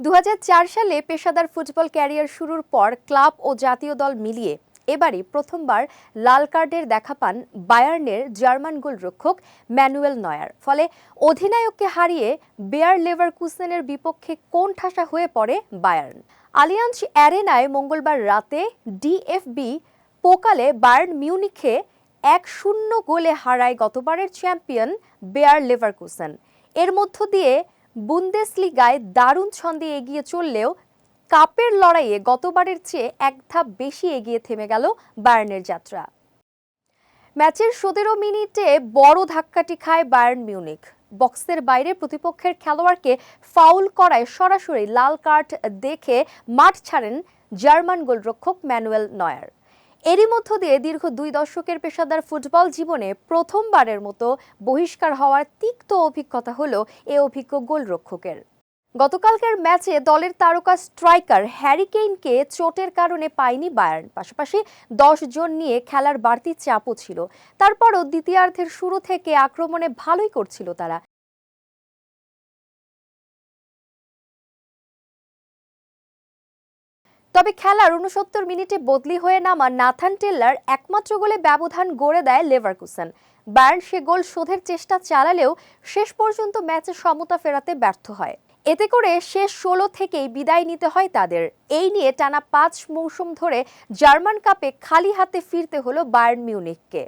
দু হাজার চার সালে পেশাদার ফুটবল ক্যারিয়ার শুরুর পর ক্লাব ও জাতীয় দল মিলিয়ে এবারই প্রথমবার লাল কার্ডের দেখা পান বায়ার্নের জার্মান গোলরক্ষক ম্যানুয়েল নয়ার। ফলে অধিনায়ককে হারিয়ে বেয়ার লেভার কুসেনের বিপক্ষে কোন ঠাসা হয়ে পড়ে বায়ার্ন? আলিয়াঞ্জ অ্যারেনায় মঙ্গলবার রাতে ডিএফবি পোকালে বায়ার্ন মিউনিখে এক শূন্য গোলে হারায় গতবারের চ্যাম্পিয়ন বেয়ার লেভারকুসেন। এর মধ্য দিয়ে বুন্দেসলিগায় দারুণ ছন্দে এগিয়ে চললেও কাপের লড়াইয়ে গতবারের চেয়ে এক ধাপ বেশি এগিয়ে থেমে গেল বায়ার্নের যাত্রা। ম্যাচের সতেরো মিনিটে বড় ধাক্কাটি খায় বায়ার্ন মিউনিক বক্সের বাইরে প্রতিপক্ষের খেলোয়াড়কে ফাউল করায় সরাসরি লাল কার্ড দেখে মাঠ ছাড়েন জার্মান গোলরক্ষক ম্যানুয়েল নয়ার। এরই মধ্য দিয়ে দীর্ঘ দুই দশকের পেশাদার ফুটবল জীবনে প্রথমবারের মতো বহিষ্কার হওয়ার তিক্ত অভিজ্ঞতা হলো এ অভিজ্ঞ গোলরক্ষকের। গতকালকের ম্যাচে দলের তারকা স্ট্রাইকার হ্যারি কেইনকে চোটের কারণে পায়নি বায়ার্ন। পাশাপাশি দশ জন নিয়ে খেলার বাড়তি চাপও ছিল। তারপরও দ্বিতীয়ার্ধের শুরু থেকে আক্রমণে ভালোই করছিল তারা। তবে খেলার উনসত্তর মিনিটে বদলি হয়ে নামা নাথান টেল্লার একমাত্র গোলে ব্যবধান গড়ে দেয় লেভারকুসেন। বায়ার্ন সে গোল শোধের চেষ্টা চালালেও শেষ পর্যন্ত ম্যাচে সমতা ফেরাতে ব্যর্থ হয়। এতে করে শেষ ষোলো থেকেই বিদায় নিতে হয় তাদের। এই নিয়ে টানা পাঁচ মৌসুম ধরে জার্মান কাপে খালি হাতে ফিরতে হলো বায়ার্ন মিউনিককে